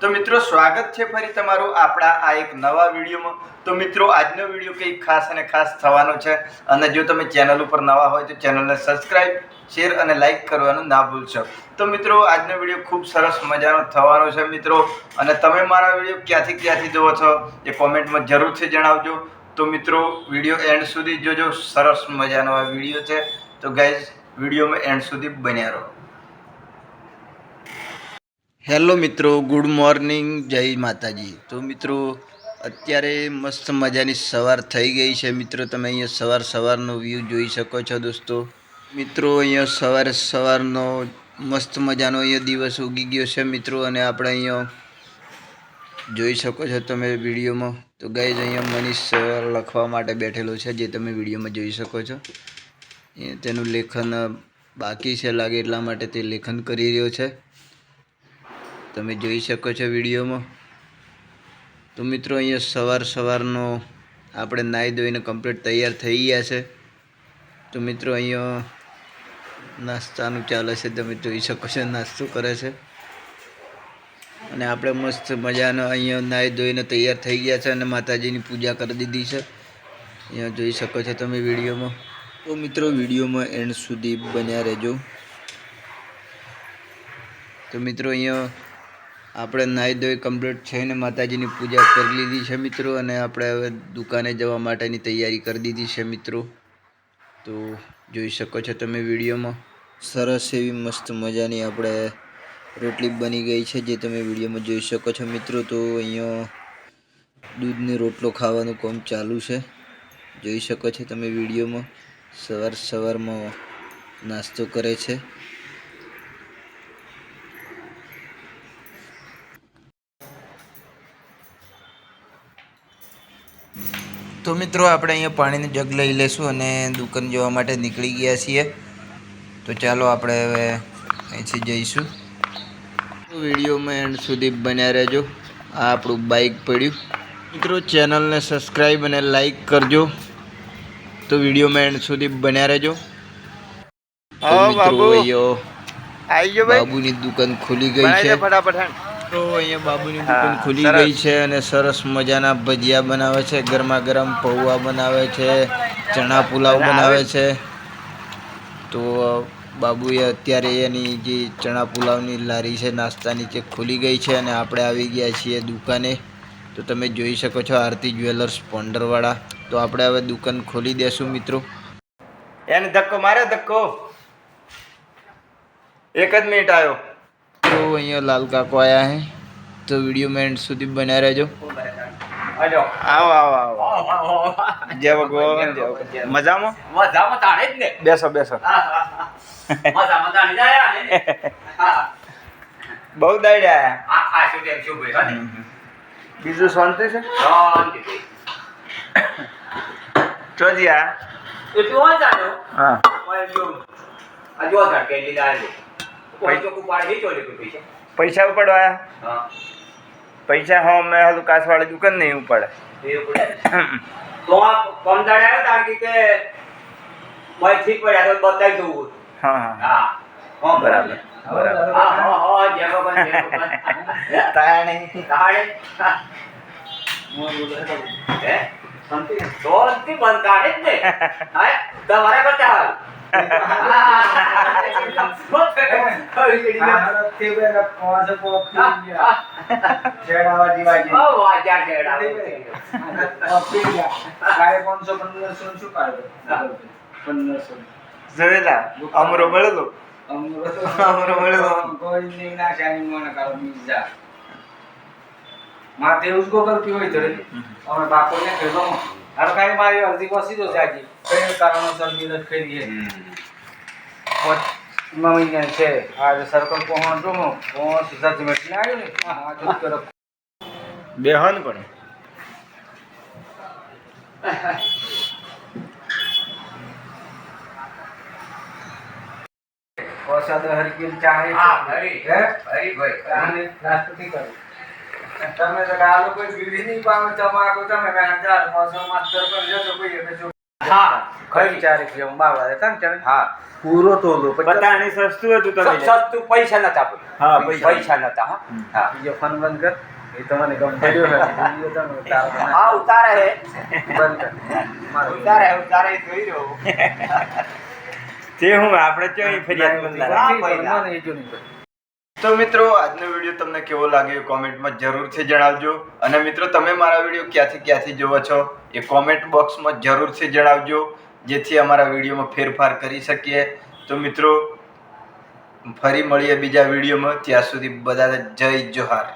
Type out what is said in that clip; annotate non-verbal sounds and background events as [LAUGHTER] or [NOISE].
તો મિત્રો, સ્વાગત છે ફરી તમારું આપણા આ એક નવા વિડીયોમાં. તો મિત્રો, આજનો વીડિયો કંઈક ખાસ અને ખાસ થવાનો છે. અને જો તમે ચેનલ ઉપર નવા હોય તો ચેનલને સબસ્ક્રાઈબ શેર અને લાઇક કરવાનું ના ભૂલશો. તો મિત્રો, આજનો વીડિયો ખૂબ સરસ મજાનો થવાનો છે મિત્રો. અને તમે મારા વીડિયો ક્યાંથી ક્યાંથી જુઓ છો એ કોમેન્ટમાં જરૂરથી જણાવજો. તો મિત્રો, વીડિયો એન્ડ સુધી જોજો. સરસ મજાનો આ વીડિયો છે. તો ગાઈઝ, વિડીયોમાં એન્ડ સુધી બન્યા રહો. હેલો મિત્રો, ગુડ મોર્નિંગ, જય માતાજી. તો મિત્રો, અત્યારે મસ્ત મજાની સવાર થઈ ગઈ છે. મિત્રો, તમે અહીંયા સવાર સવારનો વ્યૂ જોઈ શકો છો દોસ્તો. મિત્રો, અહીંયા સવારે સવારનો મસ્ત મજાનો અહીંયા દિવસ ઉગી ગયો છે મિત્રો, અને આપણે અહીંયા જોઈ શકો છો તમે વિડીયોમાં. તો ગાઈઝ અહીંયા મનીષ લખવા માટે બેઠેલો છે, જે તમે વિડીયોમાં જોઈ શકો છો. તેનું લેખન બાકી છે, લાગે એટલા માટે તે લેખન કરી રહ્યો છે. તમે જોઈ શકો છો વિડીયોમાં. તો મિત્રો, અહીંયા સવાર સવારનો આપણે નાહી ધોઈને કમ્પ્લીટ તૈયાર થઈ ગયા છે. તો મિત્રો, અહીંયા નાસ્તાનું ચાલે છે. તમે જોઈ શકો છો, નાસ્તો કરે છે. અને આપણે મસ્ત મજાનો અહીંયા નાહી ધોઈને તૈયાર થઈ ગયા છે અને માતાજીની પૂજા કરી દીધી છે. અહીંયા જોઈ શકો છો તમે વિડીયોમાં. તો મિત્રો, વિડીયોમાં એન્ડ સુધી બન્યા રહેજો. તો મિત્રો, અહીંયા આપણે નાહી ધોઈ કમ્પ્લીટ થઈને માતાજીની પૂજા કરી લીધી છે મિત્રો, અને આપણે હવે દુકાને જવા માટેની તૈયારી કરી દીધી છે મિત્રો. તો જોઈ શકો છો તમે વિડીયોમાં. સરસ એવી મસ્ત મજાની આપણે રોટલી બની ગઈ છે, જે તમે વિડીયોમાં જોઈ શકો છો મિત્રો. તો અહીંયા દૂધનો રોટલો ખાવાનું કામ ચાલુ છે. જોઈ શકો છો તમે વિડીયોમાં. સવાર સવારમાં નાસ્તો કરે છે. તો મિત્રો આપણે અહીંયા પાણીની જગ લઈ લેશું અને દુકાન જોવા માટે નીકળી ગયા છીએ. તો ચાલો આપણે હવે અહીંથી જઈશું. વિડીયોમાં એન્ડ સુધી બન્યા રહેજો. આ આપણું બાઇક પડ્યું. મિત્રો ચેનલને સબસ્ક્રાઈબ અને લાઈક કરજો. તો વિડીયોમાં એન્ડ સુધી બન્યા રહેજો. મિત્રો બાબુની દુકાન ખુલી ગઈ છે. તો અહીંયા બાબુની દુકાન ખુલી ગઈ છે અને સરસ મજાના ભજીયા બનાવે છે ગરમા ગરમ પૌવા બનાવે છે ચણા પુલાવ બનાવે છે. તો બાબુએ અત્યારે એની જે ચણા પુલાવની લારી છે નાસ્તાની જે ખુલી ગઈ છે અને આપણે આવી ગયા છીએ દુકાને. તો તમે જોઈ શકો છો આરતી જ્વેલર્સ પોન્ડરવાળા તો આપણે હવે દુકાન ખોલી દેશું મિત્રો. એને ધક્કો માર્યો ધક્કો. એક જ મિનિટ આવ્યો તો અહીંયા લાલ કાકો આવ્યા હે. તો વીડિયો મેં એન્ડ સુધી બન્યા રહેજો. આવો આવો આવો. જય ભગવાન જય મજામાં? મજામાં તાણે જ ને. બેસો બેસો. મજામાં તાણે જાય ને. [LAUGHS] બહુ દાડ્યા આ આ શું તેમ શું ભાઈ બીજું શાંતિ છે? શાંતિ. ચોજિયા એટલું હોય જાણો હા. જો. આ જો કે લીધા પૈસા ઉપાડવાયા ઉપાડવા પૈસા. હા. મેં હાલું કાસવાળી દુકાન નહીં ઉપાડે. તો આ કમ દાડે આવ્યો તાર કે મેં ઠીક પડ્યા તો બતાવી દઉં હા હા. હા. બરાબર બરાબર. હા હા હા જય ભગવાન તાણે. તાણે. હે? શાંતિ. શાંતિ બંધ કાઢે જ ને. હા તમારા કરતા હાલ. જોયેલા અમરો મળેલો? અમરો મળેલો. માથે ઉસકો કરતી હોય તો અમે બાકોને કહેલો હાલ કાંઈ મારી અડધી પસી તો જાજી કઈ કારણોસર નિરજ કરી છે? મમ્મી છે. આજે સર્કલ પહોંચો હું. પહોંચ સીધા જમેટને આવ્યો ને. હા જો કરો. બેહન પણ. પ્રસાદ હરકી ચાહે હા હરી. હે? હરી ભાઈ. અને રાષ્ટ્રપતિ કરી તમે તો આ લોકો બીડી નહીં પામે તમાકુ તમે મેં પાછો માસ્ટર પર જશો કોઈ એટલે હા કઈ ચાર રૂપિયા બાવડા હતા ને ત્યારે હા પૂરો તોલો બતાણી સસ્તું હતું તમે સસ્તું પૈસા નતા આપે હા, પૈસા પૈસા નતા હા હા બીજો ફન બંધ કર એ તમને મને ગમ પડ્યો હે બીજો તમે ઉતાર હા ઉતારે હે બંધ કર મારો ઉતારે ઉતારે જોઈ રહ્યો તે હું આપણે ચોઈ ફરિયાદ નહીં, બંધ હા નહીં, પૈસા મને એ જો નહીં. તો મિત્રો, આજનો વીડિયો તમને કેવો લાગ્યો કોમેન્ટમાં જરૂરથી જણાવજો. અને મિત્રો, તમે મારા વીડિયો ક્યાંથી ક્યાંથી જોવો છો એ કોમેન્ટ બોક્સમાં જરૂરથી જણાવજો, જેથી અમારા વિડીયોમાં ફેરફાર કરી શકીએ. તો મિત્રો, ફરી મળીએ બીજા વિડીયોમાં. ત્યાં સુધી બધાને જય જોહાર.